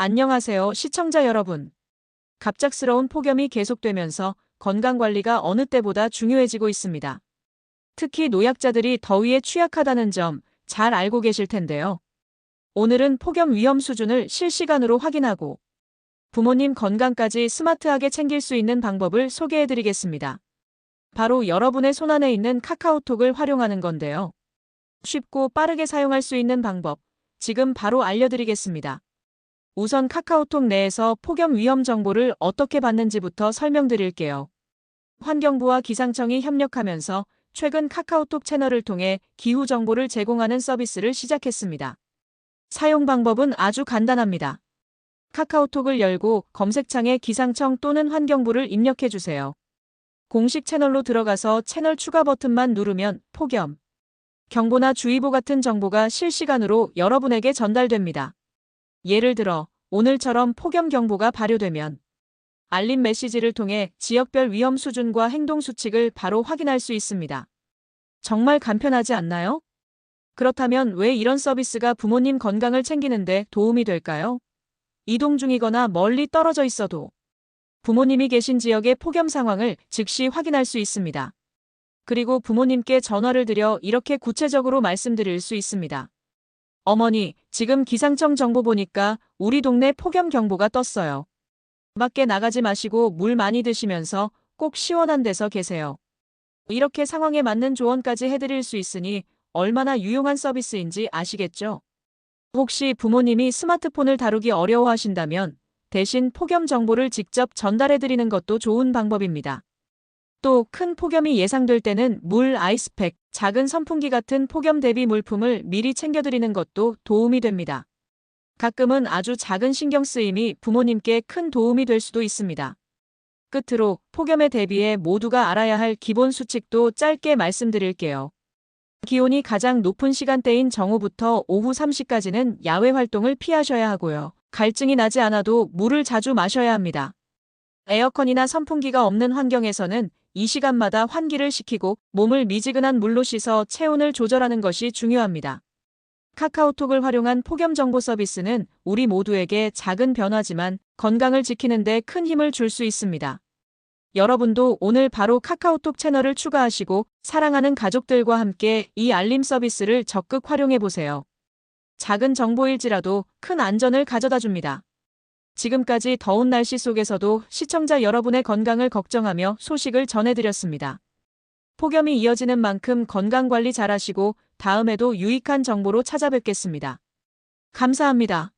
안녕하세요, 시청자 여러분. 갑작스러운 폭염이 계속되면서 건강관리가 어느 때보다 중요해지고 있습니다. 특히 노약자들이 더위에 취약하다는 점 잘 알고 계실 텐데요. 오늘은 폭염 위험 수준을 실시간으로 확인하고 부모님 건강까지 스마트하게 챙길 수 있는 방법을 소개해 드리겠습니다. 바로 여러분의 손안에 있는 카카오톡을 활용하는 건데요. 쉽고 빠르게 사용할 수 있는 방법, 지금 바로 알려드리겠습니다. 우선 카카오톡 내에서 폭염 위험 정보를 어떻게 받는지부터 설명드릴게요. 환경부와 기상청이 협력하면서 최근 카카오톡 채널을 통해 기후 정보를 제공하는 서비스를 시작했습니다. 사용 방법은 아주 간단합니다. 카카오톡을 열고 검색창에 기상청 또는 환경부를 입력해 주세요. 공식 채널로 들어가서 채널 추가 버튼만 누르면 폭염, 경보나 주의보 같은 정보가 실시간으로 여러분에게 전달됩니다. 예를 들어 오늘처럼 폭염 경보가 발효되면 알림 메시지를 통해 지역별 위험 수준과 행동 수칙을 바로 확인할 수 있습니다. 정말 간편하지 않나요? 그렇다면 왜 이런 서비스가 부모님 건강을 챙기는데 도움이 될까요? 이동 중이거나 멀리 떨어져 있어도 부모님이 계신 지역의 폭염 상황을 즉시 확인할 수 있습니다. 그리고 부모님께 전화를 드려 이렇게 구체적으로 말씀드릴 수 있습니다. 어머니, 지금 기상청 정보 보니까 우리 동네 폭염 경보가 떴어요. 밖에 나가지 마시고 물 많이 드시면서 꼭 시원한 데서 계세요. 이렇게 상황에 맞는 조언까지 해드릴 수 있으니 얼마나 유용한 서비스인지 아시겠죠? 혹시 부모님이 스마트폰을 다루기 어려워하신다면 대신 폭염 정보를 직접 전달해드리는 것도 좋은 방법입니다. 또 큰 폭염이 예상될 때는 물 아이스팩, 작은 선풍기 같은 폭염 대비 물품을 미리 챙겨드리는 것도 도움이 됩니다. 가끔은 아주 작은 신경 쓰임이 부모님께 큰 도움이 될 수도 있습니다. 끝으로 폭염에 대비해 모두가 알아야 할 기본 수칙도 짧게 말씀드릴게요. 기온이 가장 높은 시간대인 정오부터 오후 3시까지는 야외 활동을 피하셔야 하고요. 갈증이 나지 않아도 물을 자주 마셔야 합니다. 에어컨이나 선풍기가 없는 환경에서는 이 시간마다 환기를 시키고 몸을 미지근한 물로 씻어 체온을 조절하는 것이 중요합니다. 카카오톡을 활용한 폭염 정보 서비스는 우리 모두에게 작은 변화지만 건강을 지키는 데 큰 힘을 줄 수 있습니다. 여러분도 오늘 바로 카카오톡 채널을 추가하시고 사랑하는 가족들과 함께 이 알림 서비스를 적극 활용해 보세요. 작은 정보일지라도 큰 안전을 가져다 줍니다. 지금까지 더운 날씨 속에서도 시청자 여러분의 건강을 걱정하며 소식을 전해드렸습니다. 폭염이 이어지는 만큼 건강 관리 잘하시고 다음에도 유익한 정보로 찾아뵙겠습니다. 감사합니다.